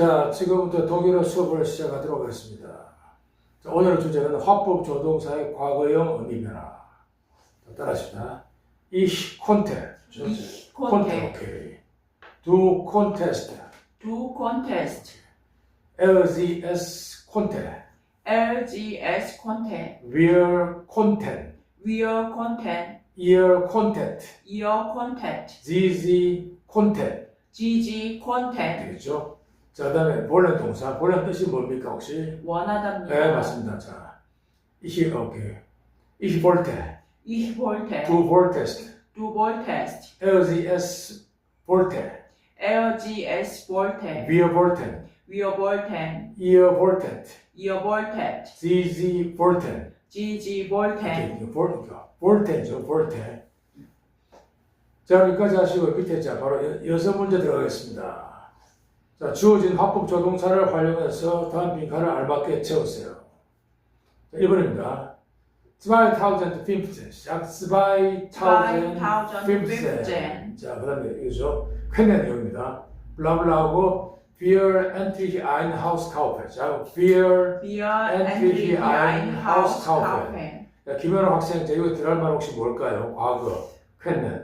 자, 지금부터 독일어 수업을 시작하도록 하겠습니다. 자, 오늘의 주제는 화법 조동사의 과거형 의미 변화. 자, 따라하십니다. Ich konnte. Ich konnte, konnte. 오케이. Du konntest. Du konntest. Er, sie, es konnte. LGS konnte. Wir konnten. Wir konnten. Ihr konntet. Ihr konntet. Sie, sie konnten. GG konnten. 되겠죠? 자, 그 다음에 본래 동사. 본래 뜻이 뭡니까, 혹시? 원하답니다. 네, 맞습니다. 자, ich, 오케이. Ich wollte. Ich wollte. Du wolltest. Du wolltest. Er, es wollte. LGS wollte. Wir wollten. Wir wollten. Ihr wolltet. Ihr wolltet. Sie wollten. GG wollten. 이렇게 볼테죠, 볼테. 자, 여기까지 하시고 밑에 자 바로 여- 여섯 문제 들어가겠습니다. 자, 주어진 화법 조동사를 활용해서 다음 빈칸을 알맞게 채우세요. 자, 1번입니다. 2015 시작 2015 자, 그 다음에 이거죠. 쾌내 내용입니다. 블라블라하고 Wir endlich ein Haus kaufen. 자, endlich endlich ein Haus kaufen. 김현우 학생, 자, 이거 들어갈 말 혹시 뭘까요? 과거, 쾌내.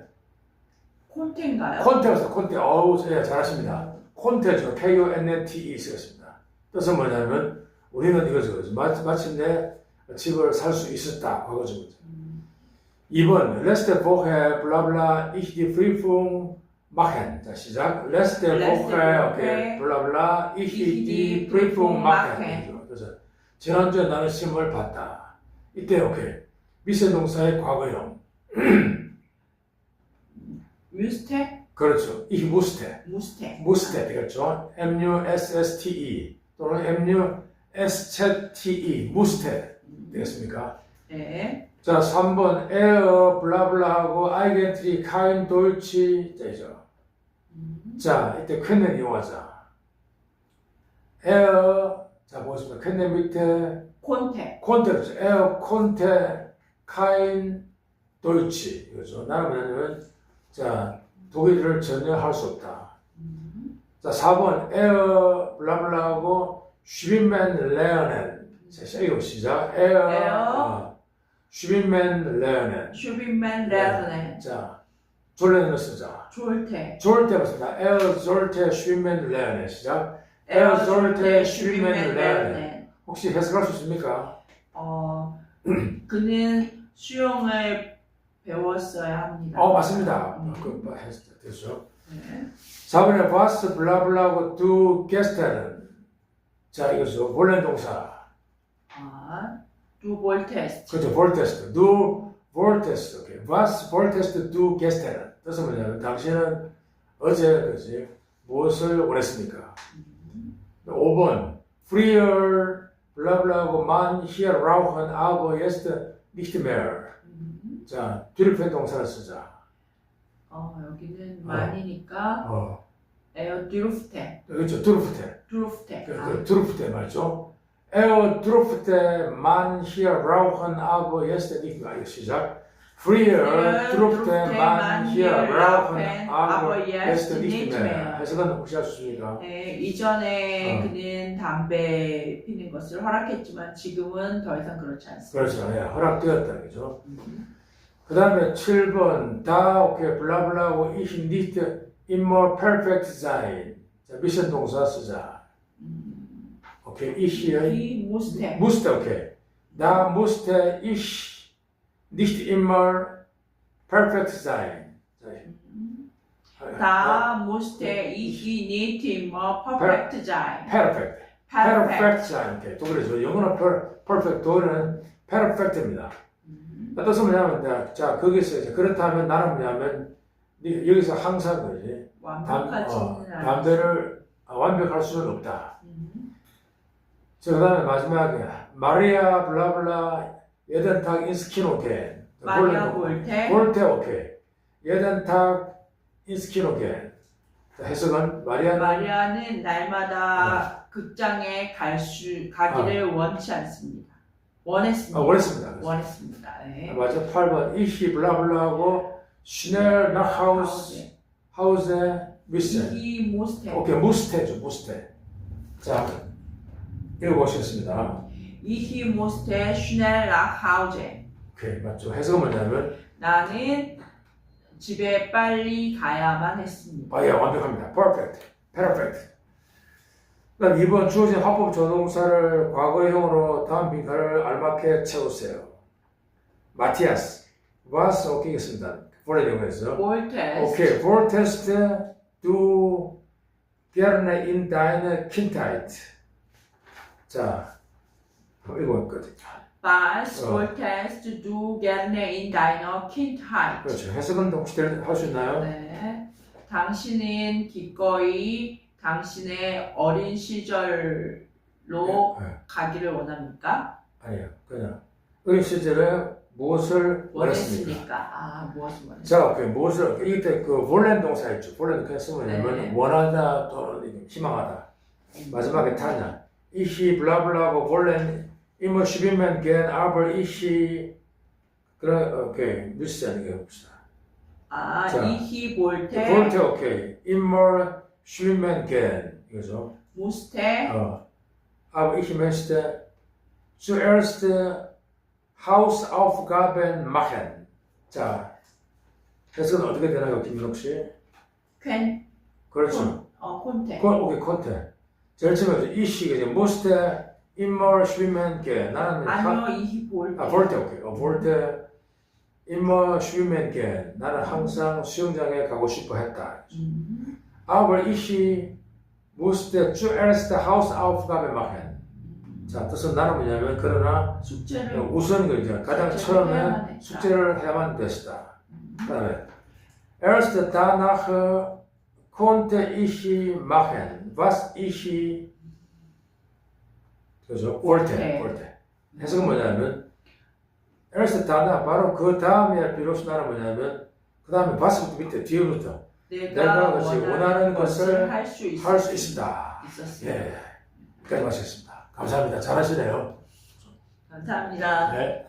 콘테인가요? 콘테였어, 콘테. 어우, 예, 잘하십니다. 콘테죠. K-O-N-N-T-E 쓰겠습니다. 뜻은 뭐냐면, 우리는. 마, 마침내 집을 살 수 있었다. 과거죠. 2번, letzte Woche, 블라블라, ich die Prüfung machen. 자, 시작. Woche, Woche, 오케이. 블라블라, Prüfung machen. machen. 그래서, 지난주에 나는 시험을 봤다. 이때, 오케이. 미세 동사의 과거형. müsste? 그렇죠. ich musste. musste. musste 되겠죠. M-U-S-S-T-E 또는 M-U-S-Z-T-E musste 되겠습니까? 네. 자, 3번 er 블라블라하고 아이겐트리 카인 돌치 되죠. 자, 이때 퀸넨 이용하자. er 자, 보겠습니다. 퀸넨 밑에 콘테. 콘테죠. er 콘테 카인 돌치 이거죠. 나는 뭐냐면 자, 독일을 전혀 할 수 없다. 자, 4번 에어 블라블라하고 슈빈맨 레어넨 자, 이거 시작 에어 에어. 슈빈맨 레어넨 슈빈맨 레르네. 자, 졸레는 쓰자 졸테. 졸테 맞습니다 에어 졸테 슈빈맨 레어넨 시작 에어 졸테 슈빈맨 레어넨 혹시 해석할 수 있습니까? 어, 그는 수영을 배웠어야 합니다. 어 맞습니다 음. 그, 뭐, 했- 됐죠 네. 4번에 바스 블라블라하고 두 게스트는 자 이거죠 본래 동사 아, 두 볼테스트. 그렇죠. 볼테스트. Du wolltest. 오케이. Was wolltest du gestern? 뜻은 뭐냐면 당신은 어제 그지 무엇을 원했습니까? 5번 Früher 블라블라하고 man hier rauchen aber jetzt nicht mehr. 음. 자, 뒤를 동사를 쓰자. 어, 여기는 어. 만이니까 어, 에어 드루프테. 그렇죠. 드루프테. 드루프테. 그, 아, 그 드루프테. Er durfte man hier rauchen, aber jetzt nicht mehr. 시작. Aber jetzt jetzt nicht nicht mehr. mehr. 해석은 혹시 있습니까? 네, 이전에 어. 그는 담배 피는 것을 허락했지만 지금은 더 이상 그렇지 않습니다. 그렇죠. 예, 허락되었다. 그죠? 음. 그 다음에 7번. Da, okay, 블라블라고 nicht immer perfekt sein. 자, 미션 동사 쓰자. 음. 오케이, ich 이 musste. musste, okay. Da musste ich nicht immer perfekt sein. 자, Da musste ich nicht immer perfekt sein. perfect. Perfect. perfect sein. 오케이. 영어는 per, perfect, 독일은 perfect입니다. 음. 뜻은 뭐냐면, 자, 자, 거기서 이제 그렇다면 나는 뭐냐면, 네, 여기서 항상 그지. 담, 어. 담배를 어, 완벽할 수는 없다. 음. 자, 그 다음에 마지막에, 마리아 블라블라, 예덴탁 인스키노겐. 마리아 볼테. 볼테, 오케이. 예덴탁 인스키노겐. 자, 해석은 마리아는 마리아는 날마다 극장에 갈 수, 가기를 원치 않습니다. 원했습니다. 아, 원했습니다. 원했습니다. 네. 맞아, 8번. 이히 블라블라하고 슈넬 나 하우스, 하우스에 미스. 이 모스테. 오케이, 무스테죠, 무스테. 자, 읽어보시겠습니다. Ich musste schnell nach Hause. 오케이, 맞죠. 해석은 뭐냐면, 나는 집에 빨리 가야만 했습니다. 아, 예, 완벽합니다. perfect, perfect. 그다음 2번 주어진 합법 조동사를 과거형으로 다음 빈칸을 알맞게 채우세요. 마티아스, was 오케이겠습니다. for의 경우에서. 볼테스 오케이, vortest du gerne in deine Kindheit. 자, 읽어볼거든요. Was 어. wolltest du gerne in deiner Kindheit? 그렇죠. 해석은 혹시 할 수 있나요? 네. 당신은 기꺼이 당신의 어린 시절로 네, 네. 가기를 원합니까? 아니요. 그냥 어린 시절에 무엇을 원했습니까? 아, 무엇을 원했습니까? 자, 오케이. 무엇을 이때 그 볼렌 동사 있죠. 볼렌 그냥 쓰면 네. 원하다 또는 희망하다. 마지막에 타냐. 이히 블라블라고 볼렌 immer schwimmen gehen, aber ich 그래 오케이 뉴스 아니게 봅시다. 아, 자, 이히 볼테 볼테 오케이 immer schwimmen gehen 이거죠. 무스테 어. aber ich möchte zuerst Hausaufgaben machen. 자, 해석은 어떻게 되나요, 김민옥 씨? 퀸 그렇죠. 어, 콘테 콘, 오케이, 콘테. 제일 처음에 이 시가 이제 musste immer schwimmen gehen. 나는 하- 아니요 이히 볼테 아, 볼때 오케이. 어, 볼때 immer schwimmen gehen. 나는 항상 수영장에 가고 싶어 했다. 음. Aber ich musste zuerst Hausaufgabe machen. 자, 뜻은 나는 뭐냐면 그러나 숙제를 우선 그 이제 가장 처음에. 숙제를 해야만 됐다. 그 다음에 erst danach konnte ich machen, was ich 그죠? 옳대, 네. 옳대. 해석은 뭐냐면 erst danach 바로 그 다음에 비로소 나는 뭐냐면 그 다음에 bas부터 밑에 뒤에부터 내가, 그것이 원하는 것을 할 수있할수 있다. 있었습니다. 예, 여기까지 마치겠습니다. 감사합니다. 잘하시네요. 감사합니다. 네.